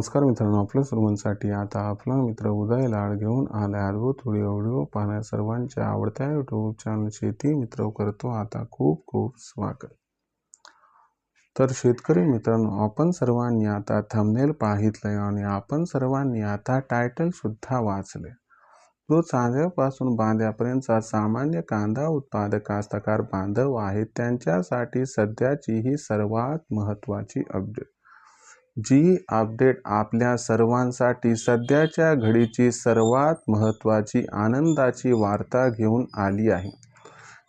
नमस्कार मित्रांनो आपल्या सर्वांसाठी आता आपला मित्र उदय लाड घेऊन आला अद्भुत व्हिडिओ व्हिडिओ पाहण्या सर्वांच्या आवडत्या यूट्यूब चॅनल शेती मित्र करतो. आता खूप खूप स्वागत. तर शेतकरी मित्रांनो आपण सर्वांनी आता थंबनेल पाहितलंय आणि आपण सर्वांनी आता टायटल सुद्धा वाचले जो चांद्यापासून बांध्यापर्यंतचा सामान्य कांदा उत्पादक कास्तकार बांधव आहेत त्यांच्यासाठी सध्याची ही सर्वात महत्त्वाची अपडेट जी अपडेट आपल्या सर्वांसाठी सध्याच्या घडीची सर्वात महत्त्वाची आनंदाची वार्ता घेऊन आली आहे.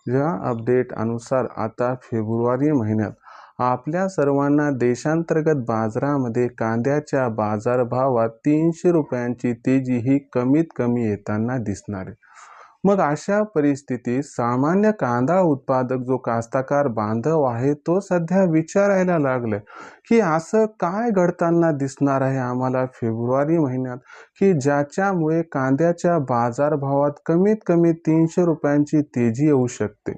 या अपडेट अनुसार आता फेब्रुवारी महिन्यात आपल्या सर्वांना देशांतर्गत बाजारामध्ये कांद्याच्या बाजारभावात तीनशे रुपयांची तेजी ही कमीत कमी येताना दिसणार आहे. मग अशा परिस्थितीत सामान्य कांदा उत्पादक जो कास्ताकार बांधव आहे तो सध्या विचारायला लागलाय की असं काय घडताना दिसणार आहे आम्हाला फेब्रुवारी महिन्यात की ज्याच्यामुळे कांद्याच्या बाजारभावात कमीत कमी तीनशे रुपयांची तेजी येऊ शकते?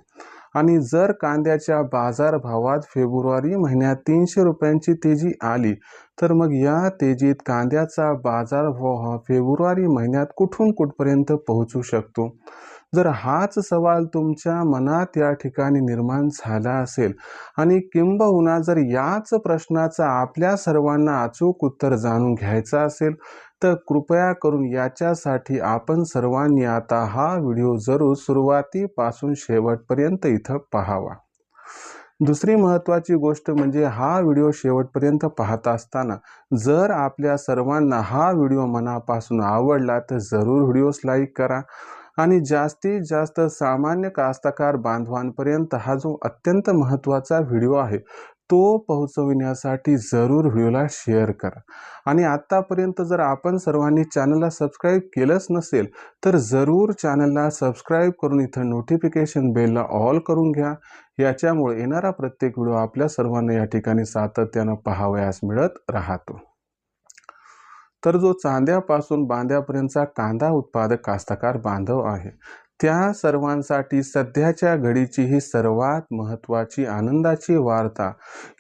आणि जर कांद्याच्या बाजारभावात फेब्रुवारी महिन्यात तीनशे रुपयांची तेजी आली तर मग या तेजीत कांद्याचा बाजारभाव हा फेब्रुवारी महिन्यात कुठून कुठपर्यंत पोहोचू शकतो? जर हाच सवाल तुमच्या मनात या ठिकाणी निर्माण झाला असेल आणि किंबहुना जर याच प्रश्नाचं आपल्या सर्वांना अचूक उत्तर जाणून घ्यायचं असेल तर कृपया करून याच्यासाठी आपण सर्वांनी आता हा व्हिडिओ जरूर सुरुवातीपासून शेवटपर्यंत इथं पाहावा. दुसरी महत्त्वाची गोष्ट म्हणजे हा व्हिडिओ शेवटपर्यंत पाहत असताना जर आपल्या सर्वांना हा व्हिडिओ मनापासून आवडला तर जरूर व्हिडिओस लाईक करा. आणि जास्तीत जास्त सामान्य कास्तकार बांधवांपर्यंत हा जो अत्यंत महत्त्वाचा व्हिडिओ आहे तो पोहोचविण्यासाठी जरूर व्हिडिओला शेअर करा. आणि आत्तापर्यंत जर आपण सर्वांनी चॅनलला सबस्क्राईब केलंच नसेल तर जरूर चॅनलला सबस्क्राईब करून इथं नोटिफिकेशन बेलला ऑल करून घ्या. याच्यामुळे येणारा प्रत्येक व्हिडिओ आपल्या सर्वांना या ठिकाणी सातत्यानं पाहावयास मिळत राहतो. तर जो चांद्यापासून बांध्यापर्यंतचा कांदा उत्पादक कास्तकार बांधव आहे त्या सर्वांसाठी सध्याच्या घडीची ही सर्वात महत्त्वाची आनंदाची वार्ता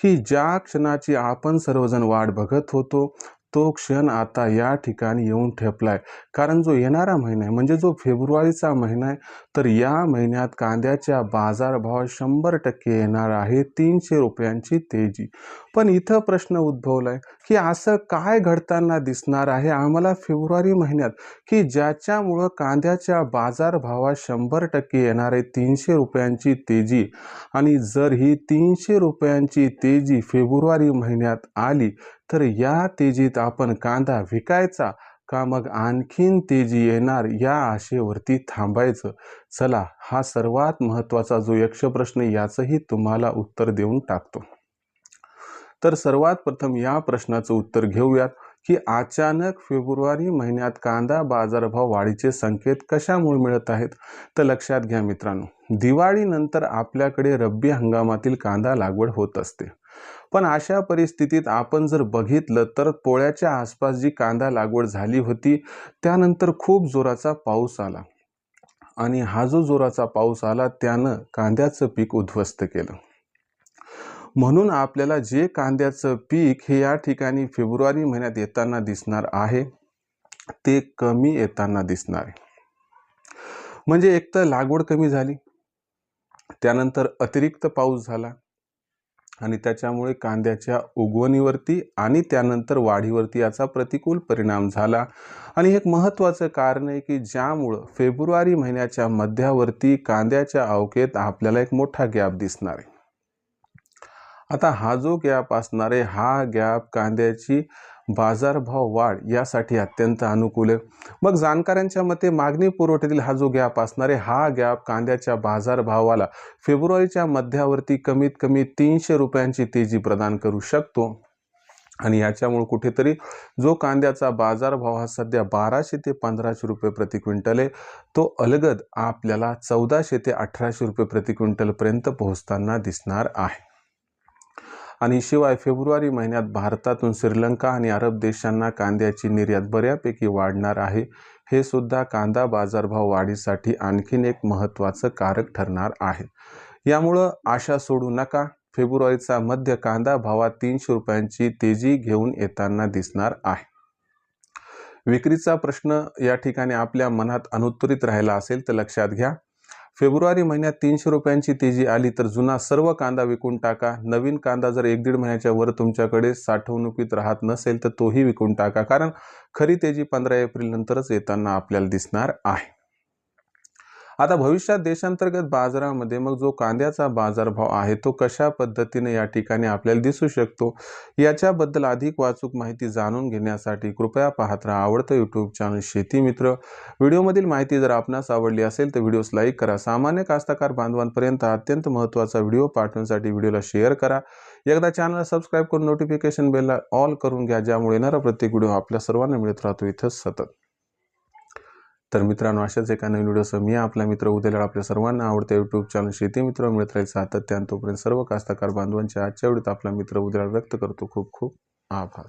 की ज्या क्षणाची आपण सर्वजण वाट बघत होतो तो क्षण आता या ठिकाणी येऊन ठेपलाय. कारण जो येणारा महिना आहे म्हणजे जो फेब्रुवारीचा महिना आहे तर या महिन्यात कांद्याच्या बाजारभाव शंभर टक्के येणार आहे तीनशे रुपयांची तेजी. पण इथं प्रश्न उद्भवलाय की असं काय घडताना दिसणार आहे आम्हाला फेब्रुवारी महिन्यात? की ज्याच्यामुळं कांद्याच्या बाजारभावात शंभर टक्के येणार आहे तीनशे रुपयांची तेजी? आणि जर ही तीनशे रुपयांची तेजी फेब्रुवारी महिन्यात आली तर या तेजीत आपण कांदा विकायचा का मग आणखीन तेजी येणार या आशेवरती थांबायचं? चला हा सर्वात महत्त्वाचा जो यक्षप्रश्न याचंही तुम्हाला उत्तर देऊन टाकतो. तर सर्वात प्रथम या प्रश्नाचं उत्तर घेऊयात की अचानक फेब्रुवारी महिन्यात कांदा बाजारभाव वाढीचे संकेत कशामुळे मिळत आहेत? तर लक्षात घ्या मित्रांनो दिवाळीनंतर आपल्याकडे रब्बी हंगामातील कांदा लागवड होत असते. पण अशा परिस्थितीत आपण जर बघितलं तर पोळ्याच्या आसपास जी कांदा लागवड झाली होती त्यानंतर खूप जोराचा पाऊस आला. आणि हा जो जोराचा पाऊस आला त्यानं कांद्याचं पीक उद्ध्वस्त केलं. म्हणून आपल्याला जे कांद्याचं पीक हे या ठिकाणी फेब्रुवारी महिन्यात येताना दिसणार आहे ते कमी येताना दिसणार आहे. म्हणजे एक तर लागवड कमी झाली त्यानंतर अतिरिक्त पाऊस झाला आणि त्याच्यामुळे कांद्याच्या उगवणीवरती आणि त्यानंतर वाढीवरती याचा प्रतिकूल परिणाम झाला. आणि एक महत्त्वाचं कारण आहे की ज्यामुळं फेब्रुवारी महिन्याच्या मध्यावरती कांद्याच्या अवकेत आपल्याला एक मोठा गॅप दिसणार आहे. आता हा जो गॅप असणार आहे हा गॅप कांद्याची बाजारभाव वाढ यासाठी अत्यंत अनुकूल आहे. मग जाणकारांच्या मते मागणी पुरवठ्यातील हा जो गॅप असणार आहे हा गॅप कांद्याच्या बाजारभावाला फेब्रुवारीच्या मध्यावरती कमीत कमी तीनशे रुपयांची तेजी प्रदान करू शकतो. आणि याच्यामुळे कुठेतरी जो कांद्याचा बाजारभाव हा सध्या बाराशे ते पंधराशे रुपये प्रति क्विंटल आहे तो अलगद आपल्याला चौदाशे ते अठराशे रुपये प्रति क्विंटलपर्यंत पोहोचताना दिसणार आहे. आणि शिवाय फेब्रुवारी महिन्यात भारतातून श्रीलंका आणि अरब देशांना कांद्याची निर्यात बऱ्यापैकी वाढणार आहे. हे सुद्धा कांदा बाजारभाव वाढीसाठी आणखीन एक महत्त्वाचं कारक ठरणार आहे. यामुळं आशा सोडू नका. फेब्रुवारीचा मध्य कांदा भावात तीनशे रुपयांची तेजी घेऊन येताना दिसणार आहे. विक्रीचा प्रश्न या ठिकाणी आपल्या मनात अनुत्तरित राहिला असेल तर लक्षात घ्या. फेब्रुवारी महिन्यात तीनशे रुपयांची तेजी आली तर जुना सर्व कांदा विकून टाका. नवीन कांदा जर एक दीड महिन्याच्या वर तुमच्याकडे साठवणुकीत राहत नसेल तर तोही विकून टाका. कारण खरी तेजी पंधरा एप्रिल नंतरच येताना आपल्याला दिसणार आहे. आता भविष्यात देशांतर्गत बाजारामध्ये मग जो कांद्याचा बाजारभाव आहे तो कशा पद्धतीने या ठिकाणी आपल्याला दिसू शकतो? याच्याबद्दल अधिक वाचूक माहिती जाणून घेण्यासाठी कृपया पाहत राहा आवडतं यूट्यूब चॅनल शेती मित्र. व्हिडिओमधील माहिती जर आपणास आवडली असेल तर व्हिडिओस लाईक करा. सामान्य कास्तकार बांधवांपर्यंत अत्यंत महत्त्वाचा व्हिडिओ पाठवण्यासाठी व्हिडिओला शेअर करा. एकदा चॅनलला सबस्क्राईब करून नोटिफिकेशन बेलला ऑल करून घ्या ज्यामुळे येणारा प्रत्येक व्हिडिओ आपल्या सर्वांना मिळत राहतो. इथंच सतत. तर मित्रांनो अशाच एका नवीन व्हिडिओसह मी आपला मित्र उद्याला आपल्या सर्वांना आवडत्या यूट्यूब चॅनल शेती मित्र मिळत राहील सातत्यानं. तोपर्यंत सर्व कास्तकार बांधवांच्या आजच्या वेळेत आपला मित्र उद्याला व्यक्त करतो. खूप खूप आभार.